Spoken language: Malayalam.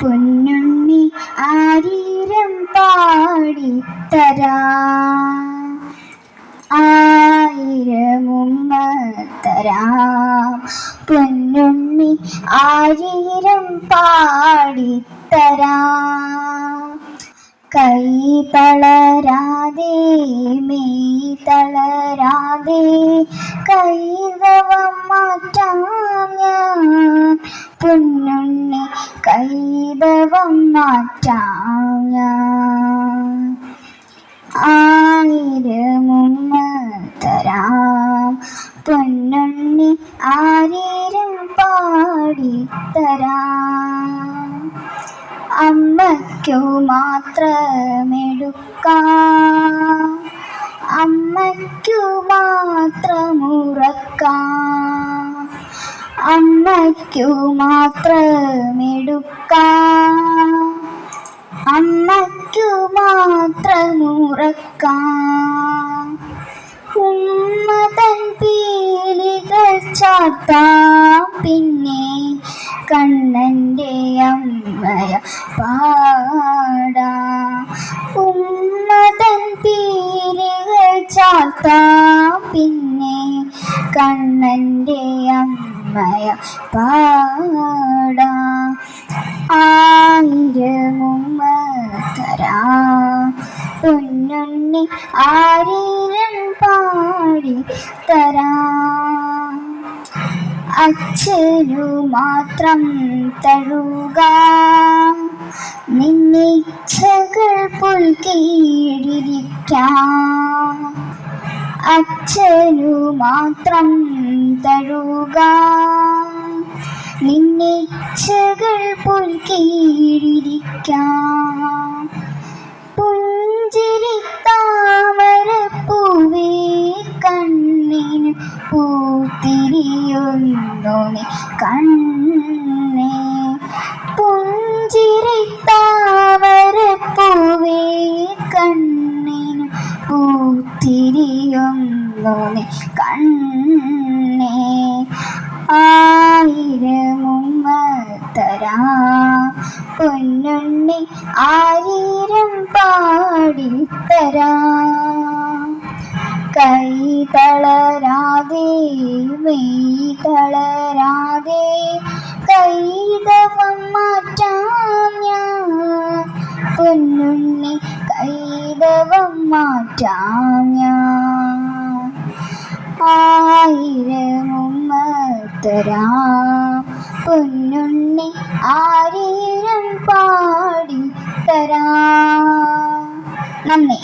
പൊന്നുണ്ണി ആരീരം പാടിത്തരാ. തരാം. പൊന്നുണ്ണി ആരീരം പാടിത്തരാം. കൈ തളരാതെ മെയ് തളരാതെ കൈതവം മാറ്റാം ഞാൻ. കൈതവം മാറ്റാം ഞാൻ ആയിരമുമ്മ തരാം പൊന്നുണ്ണി ആരീരം പാടിത്തരാം. അമ്മയ്ക്കു മാത്രമെടുക്കാം. അമ്മയ്ക്കു മാത്രമുറക്കാം. അമ്മയ്ക്കു മാത്രമെടുക്കാം. അമ്മയ്ക്കു മാത്രമുറക്കാം. ഉമ്മ തൻ പീലികൾ ചാത്താം പിന്നെ കണ്ണന്റെ അമ്മയ പാടാം. ഉമ്മതൻ പീലികൾ ചാത്താം പിന്നെ കണ്ണന്റെ അമ്മയ പാടാ. ആയിരമുമ്മ തരാം പൊന്നുണ്ണി ആരീരം പാടി തരാ. അച്ഛനു മാത്രം തഴുക. നിന്നിച്ഛകൾ പുൽകീഴിരിക്കാം അച്ഛനു മാത്രം തഴുക നിന്നിച്ഛകൾ പുൽകീഴിരിക്കാം പുഞ്ചിരി താമരപ്പൂവേ കണ്ണിന് പൂത്തിരിയൊന്നു. കണ്ണേ പൂത്തിരിയൊന്നു നീ കണ്ണേ ആയിരമും തരാം പൊന്നുണ്ണി ആയിരം പാടിത്തരാം. കൈ തളരാതെ മെയ് തളരാതെ കൈതവം മാറ്റാം ഞാൻ ആയിരമുമ്മ പൊന്നുണ്ണി ആരീരം പാടി തരാ. നന്ദി.